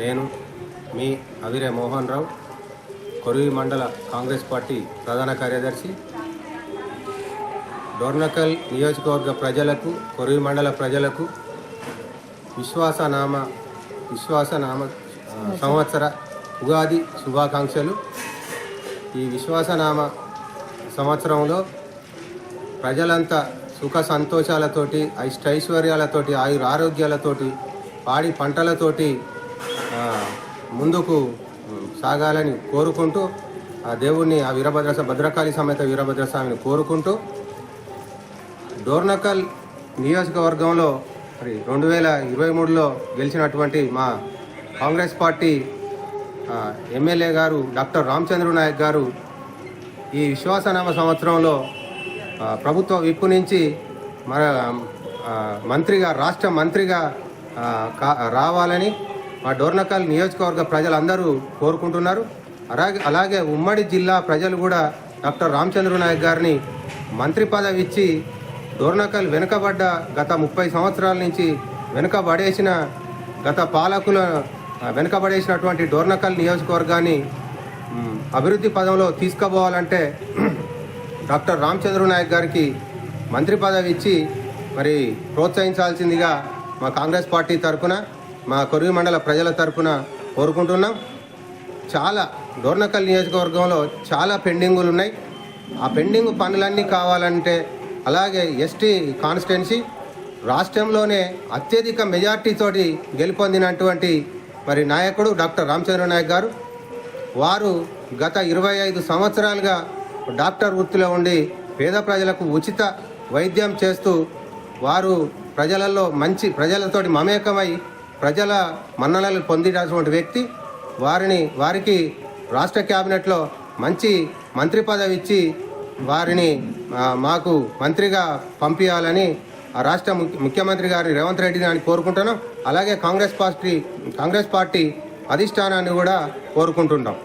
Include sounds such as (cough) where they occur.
నేను మీ అవిరే మోహన్ రావు కొరివి మండల కాంగ్రెస్ పార్టీ ప్రధాన కార్యదర్శి. డోర్నకల్ నియోజకవర్గ ప్రజలకు కొరివి మండల ప్రజలకు విశ్వాసనామ విశ్వాసనామ సంవత్సర ఉగాది శుభాకాంక్షలు. ఈ విశ్వాసనామ సంవత్సరంలో ప్రజలంతా సుఖ సంతోషాలతోటి ఐష్టైశ్వర్యాలతోటి ఆయుర ఆరోగ్యాలతోటి పాడి పంటలతోటి ముందుకు సాగాలని కోరుకుంటూ ఆ దేవుణ్ణి ఆ వీరభద్ర భద్రకాళి సమేత వీరభద్ర స్వామిని కోరుకుంటూ డోర్నకల్ నియోజకవర్గంలో మరి రెండు వేల ఇరవై మూడులో గెలిచినటువంటి మా కాంగ్రెస్ పార్టీ ఎమ్మెల్యే గారు డాక్టర్ రామచంద్ర నాయక్ గారు ఈ విశ్వాసనామ సంవత్సరంలో ప్రభుత్వ విప్పు నుంచి మన మంత్రిగా రాష్ట్ర మంత్రిగా కా- రావాలని మా డోర్నకల్ నియోజకవర్గ ప్రజలందరూ కోరుకుంటున్నారు. అలాగే అలాగే ఉమ్మడి జిల్లా ప్రజలు కూడా డాక్టర్ రామచంద్ర నాయక్ గారిని మంత్రి పదవి ఇచ్చి డోర్నకల్ వెనుకబడ్డ గత ముప్పై సంవత్సరాల నుంచి వెనుకబడేసిన గత పాలకుల వెనుకబడేసినటువంటి డోర్నకల్ నియోజకవర్గాన్ని అభివృద్ధి పదంలో తీసుకుపోవాలంటే (clears throat) డాక్టర్ రామచంద్ర నాయక్ గారికి మంత్రి పదవి ఇచ్చి మరి ప్రోత్సహించాల్సిందిగా మా కాంగ్రెస్ పార్టీ తరఫున మా కొరివి మండల ప్రజల తరఫున కోరుకుంటున్నాం. చాలా డోర్నకల్ నియోజకవర్గంలో చాలా పెండింగులు ఉన్నాయి. ఆ పెండింగ్ పనులన్నీ కావాలంటే అలాగే ఎస్టీ కాన్స్టిట్యున్సీ రాష్ట్రంలోనే అత్యధిక మెజార్టీతోటి గెలుపొందినటువంటి మరి నాయకుడు డాక్టర్ రామచంద్ర నాయక్ గారు. వారు గత ఇరవై ఐదు సంవత్సరాలుగా డాక్టర్ వృత్తిలో ఉండి పేద ప్రజలకు ఉచిత వైద్యం చేస్తూ వారు ప్రజలలో మంచి ప్రజలతోటి మమేకమై ప్రజల మన్ననలు పొందినటువంటి వ్యక్తి వారిని వారికి రాష్ట్ర క్యాబినెట్లో మంచి మంత్రి పదవి ఇచ్చి వారిని మాకు మంత్రిగా పంపించాలని రాష్ట్ర ముఖ్య- ముఖ్యమంత్రి గారి రేవంత్ రెడ్డి గారిని కోరుకుంటున్నాం. అలాగే కాంగ్రెస్ పార్టీ కాంగ్రెస్ పార్టీ అధిష్టానాన్ని కూడా కోరుకుంటున్నాం